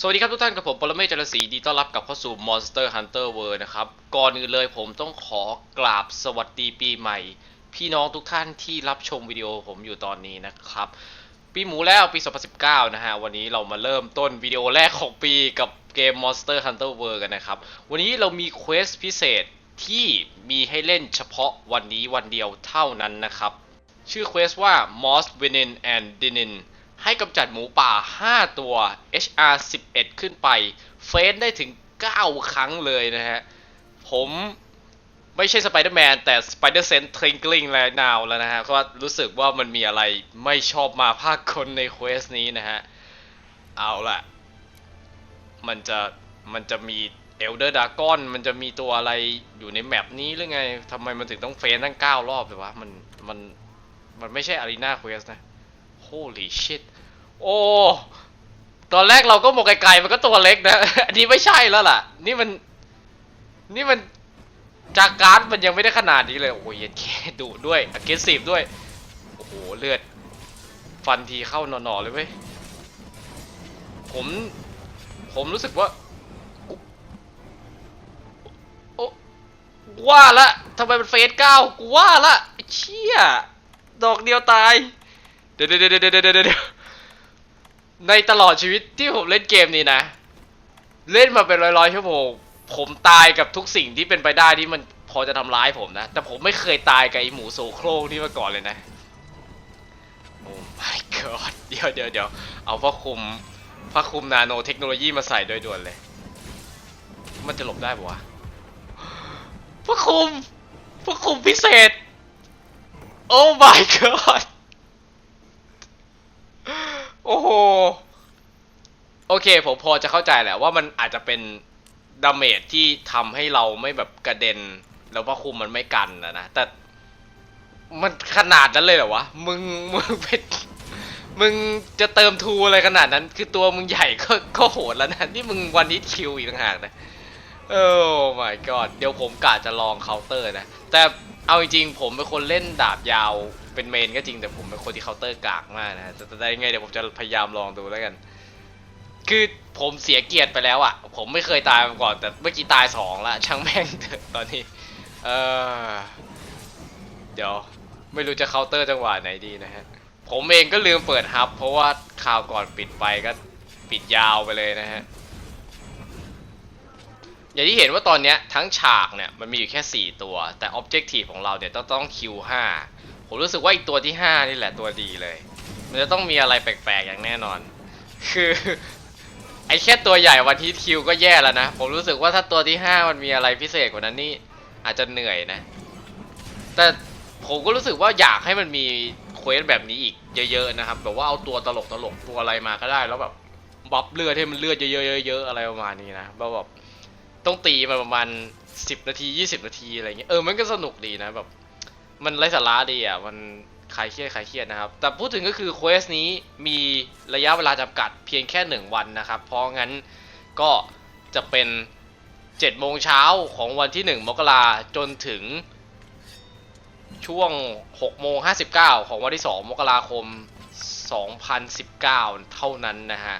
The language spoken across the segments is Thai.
สวัสดีครับทุกท่านกับผมปรเมศจรศรีดีต้อนรับกับเข้าสู่ Monster Hunter World นะครับ ก่อนอื่นเลยผมต้องขอกราบสวัสดีปีใหม่ พี่น้องทุกท่านที่รับชมวิดีโอผมอยู่ตอนนี้นะครับ ปีหมูแล้วปี 2019 นะฮะ วันนี้เรามาเริ่มต้นวิดีโอแรกของปีกับเกม Monster Hunter World กันนะครับ วันนี้เรามีเควสพิเศษที่มีให้เล่นเฉพาะวันนี้วันเดียวเท่านั้นนะครับ ชื่อเควสว่า Moss Venin and Dinin ให้กำจัดหมูป่า 5 ตัว HR 11 ขึ้นไป เฟสได้ถึง 9 ครั้งเลยนะฮะ ผมไม่ใช่สไปเดอร์แมนแต่สไปเดอร์เซนทริงกลิงแล้วนาวแล้วนะฮะ ก็รู้สึกว่ามันมีอะไรไม่ชอบมาภาคคนในเควสนี้นะฮะ เอาล่ะ มันจะมันจะมีเอลเดอร์ดากอนมันจะมีตัวอะไรอยู่ในแมปนี้หรือไงทำไมมันถึงต้องเฟนทั้ง 9 รอบเลยวะ มันมันมันไม่ใช่อารีนาเควสนะ holy shit โอ้ ตอนแรกเราก็มองไกลๆมันก็ตัวเล็กนะ อันนี้ไม่ใช่แล้วล่ะ นี่มัน นี่มัน จากการ์ดมันยังไม่ได้ขนาดนี้เลย โอ้ยเย็นแค่ดุด้วย aggressive ด้วย โอ้โห เลือด ฟันทีเข้าหนอๆเลยเว้ย ผม ผมรู้สึกว่าโอ้ว่าละทำไมมันเฟสเก้ากูว่าละเชี่ย ดอกเดียวตาย เดี๋ยวเดี๋ยวเดี๋ยวเดี๋ยวเด็ดในตลอดชีวิตที่ผมเล่นเกมนี้นะ เล่นมาเป็นร้อยๆชั่วโมงผมตายกับทุกสิ่งที่เป็นไปได้ที่มันพอจะทำร้ายผมนะ แต่ผมไม่เคยตายกับไอหมูโซโครกนี่มาก่อนเลยนะโอ้ my god เดี๋ยวเดี๋ยวเดี๋ยวเอาผ้าคลุมผ้าคลุมนาโนเทคโนโลยีมาใส่โดยด่วนเลย มันจะหลบได้ปะวะผ้าคลุมผ้าคลุมพิเศษ โอ้ my god โอ้โห โอเค ผมพอจะเข้าใจแหละว่ามันอาจจะเป็นดาเมจที่ทำให้เราไม่แบบกระเด็น แล้วผ้าคุมมันไม่กันนะนะ แต่มันขนาดนั้นเลยเหรอวะ มึง มึงเป็น มึงจะเติมทูอะไรขนาดนั้น คือตัวมึงใหญ่ก็ก็โหดแล้วนะ นี่มึงวันนี้คิวอีกต่างหากนะโอ้ my god เดี๋ยวผมกะจะลองเคาน์เตอร์นะ แต่เอาจริงๆผมเป็นคนเล่นดาบยาว เป็นเมนก็จริงแต่ผมเป็นคนที่เคาน์เตอร์กากมากนะแต่แต่ได้ไงเดี๋ยวผมจะพยายามลองดูแล้วกัน คือผมเสียเกียรติไปแล้วอะ่ะ ผมไม่เคยตายมาก่อนแต่เมื่อกี้ตายสองละช่างแม่งเถอะตอนนี้ เออเดี๋ยวไม่รู้จะเคาน์เตอร์จังหวะไหนดีนะฮะ ผมเองก็ลืมเปิดฮับ เพราะว่าข่าวก่อนปิดไปก็ปิดยาวไปเลยนะฮะอย่างที่เห็นว่าตอนนี้ทั้งฉากเนี่ยมันมีอยู่แค่ 4 ตัว แต่ Objective ของเราเนี่ยต้องต้องคิว5 ผมรู้สึกว่าอีกตัวที่5นี่แหละตัวดีเลย มันจะต้องมีอะไรแปลกๆอย่างแน่นอน คือไอ้แค่ตัวใหญ่วันที่คิวก็แย่แล้วนะ ผมรู้สึกว่าถ้าตัวที่5มันมีอะไรพิเศษกว่านั้นนี่อาจจะเหนื่อยนะ แต่ผมก็รู้สึกว่าอยากให้มันมีเควสแบบนี้อีกเยอะๆนะครับแบบว่าเอาตัวตลกตลกๆตัวอะไรมาก็ได้ แล้วแบบบัฟเลือดให้มันเลือดเยอะๆเยอะๆอะไรประมาณนี้นะแบบต้องตีมาประมาณ10 นาที 20 นาทีอะไรเงี้ยเออมันก็สนุกดีนะแบบ มันไร้สาระดีอะ มันคลายเครียดคลายเครียดนะครับ แต่พูดถึงก็คือเควสนี้มีระยะเวลาจำกัดเพียงแค่ 1 วันนะครับ เพราะงั้นก็จะเป็น7โมงเช้าของวันที่ 1 มกราจนถึงช่วง6โมง59 ของวันที่ 2 มกราคม 2019 เท่านั้นนะฮะ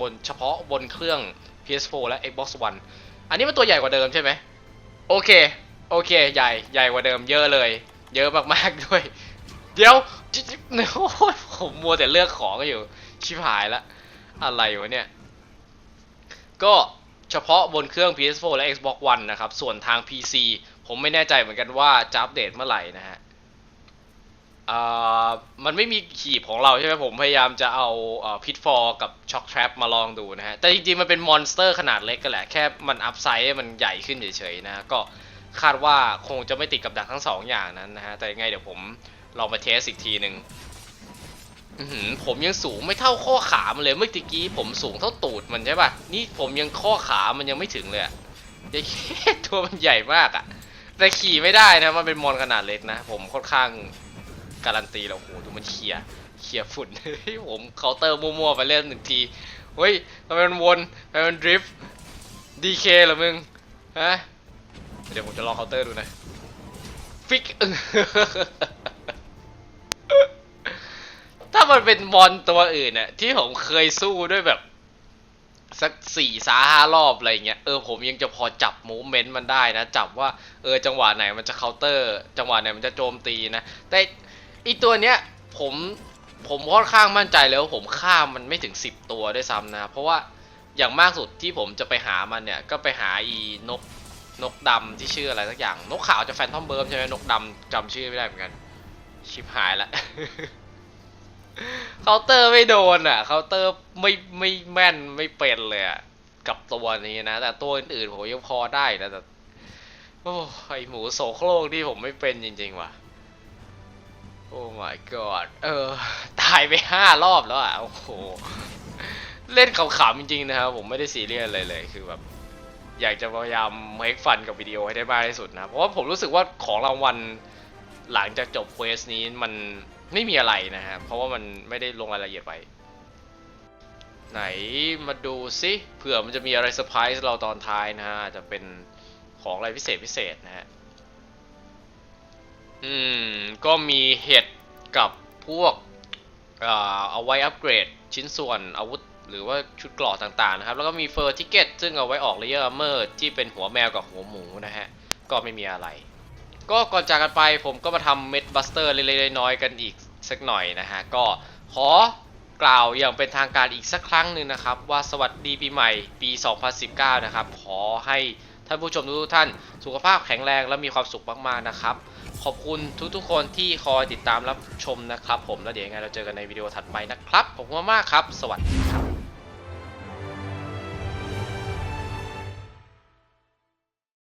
บนเฉพาะบนเครื่อง PS4 และ Xbox One อันนี้มันตัวใหญ่กว่าเดิมใช่ไหม โอเค โอเค ใหญ่ ใหญ่กว่าเดิมเยอะเลย เยอะมากๆด้วย เดี๋ยวจิ๊บจิ๊บโอ้ยผมมัวแต่เลือกของอยู่ ชิบหายละ อะไรวะเนี่ย ก็เฉพาะบนเครื่อง PS4 และ Xbox One นะครับ ส่วนทาง PC ผมไม่แน่ใจเหมือนกันว่าจะอัปเดตเมื่อไหร่นะฮะมันไม่มีขีบของเราใช่ไหมผมพยายามจะเอาพิทฟอร์กับช็อคทรัพมาลองดูนะฮะ แต่จริงๆ มันเป็นมอนสเตอร์ขนาดเล็กกันแหละ แค่มันอัพไซด์มันใหญ่ขึ้นเฉยๆนะ ก็ คาดว่าคงจะไม่ติดกับดักทั้งสองอย่างนั้นนะฮะแต่ยังไงเดี๋ยวผมลองมาเทสอีกทีหนึ่งผมยังสูงไม่เท่าข้อขามันเลยเมื่อกี้ผมสูงเท่าตูดมันใช่ป่ะนี่ผมยังข้อขามันยังไม่ถึงเลยอะเดี๋ยวแค่ตัวมันใหญ่มากอะแต่ขี่ไม่ได้นะมันเป็นมอนขนาดเล็กนะ ผมค่อนข้างการันตีแล้วโอ้โหดูมันเคลียร์เคลียร์ฝุ่นผมเคาน์เตอร์มั่วๆไปเล่นหนึ่งทีเฮ้ยทำไมมันวนทำไมมันดริฟต์ดีเคเหรอมึงฮะ เดี๋ยวผมจะลองเคาน์เตอร์ดูนะฟิกถ้ามันเป็นบอลตัวอื่นน่ะที่ผมเคยสู้ด้วยแบบ สักสี่สาห้ารอบอะไรเงี้ยเออผมยังจะพอจับมูเมนต์มันได้นะ จับว่าเออจังหวะไหนมันจะเคาน์เตอร์ จังหวะไหนมันจะโจมตีนะ แต่อีตัวเนี้ยผมผมค่อนข้างมั่นใจเลยว่าผมฆ่ามันไม่ถึง 10 ตัวด้วยซ้ำนะ เพราะว่าอย่างมากสุดที่ผมจะไปหามันเนี่ย ก็ไปหาอีนก นกดำที่ชื่ออะไรสักอย่าง นกขาวจะแฟนทอมเบิร์มใช่ไหมนกดำจำชื่อไม่ได้เหมือนกัน ชิบหายละเคาน์เตอร์ไม่โดนอะเคาน์เตอร์ไม่ไม่แม่นไม่เป็นเลยอะกับตัวนี้นะ แต่ตัวอื่นๆผมยังพอได้นะแต่โอ้ไอหมูโสโครกที่ผมไม่เป็นจริง ๆ ว่ะ โอ้ my god เออ ตายไปห้ารอบแล้วอะ โอ้โห เล่นขำๆจริง ๆ นะครับผมไม่ได้ซีเรียสเลยเลยคือแบบ อยากจะพยายามเมคฟันกับวิดีโอให้ได้มากที่สุดนะ เพราะว่าผมรู้สึกว่าของรางวัลหลังจากจบเควสนี้มันไม่มีอะไรนะฮะ เพราะว่ามันไม่ได้ลงรายละเอียดไป ไหนมาดูซิเผื่อมันจะมีอะไรเซอร์ไพรส์เราตอนท้ายนะฮะจจะเป็นของอะไรพิเศษพิเศษนะฮะ อืม ก็มีเห็ดกับพวกเอ่อเอาไว้อัปเกรดชิ้นส่วนอาวุธ หรือว่าชุดเกราะต่างๆนะครับ แล้วก็มีเฟอร์ทิเกตซึ่งเอาไว้ออกเลเยอร์เมอร์ที่เป็นหัวแมวกับหัวหมูนะฮะ ก็ไม่มีอะไร ก็ก่อนจากกันไปผมก็มาทำเม็ดบัสเตอร์เล็กๆน้อยๆกันอีกสักหน่อยนะฮะ ก็ขอกล่าวอย่างเป็นทางการอีกสักครั้งหนึ่งนะครับ ว่าสวัสดีปีใหม่ปี 2019 นะครับ ขอให้ท่านผู้ชมทุกท่านสุขภาพแข็งแรงและมีความสุขมากๆนะครับ ขอบคุณทุกๆคนที่คอยติดตามรับชมนะครับ ผมแล้วเดี๋ยวยังไงเราเจอกันในวิดีโอถัดไปนะครับ ขอบคุณมากครับ สวัสดีครับ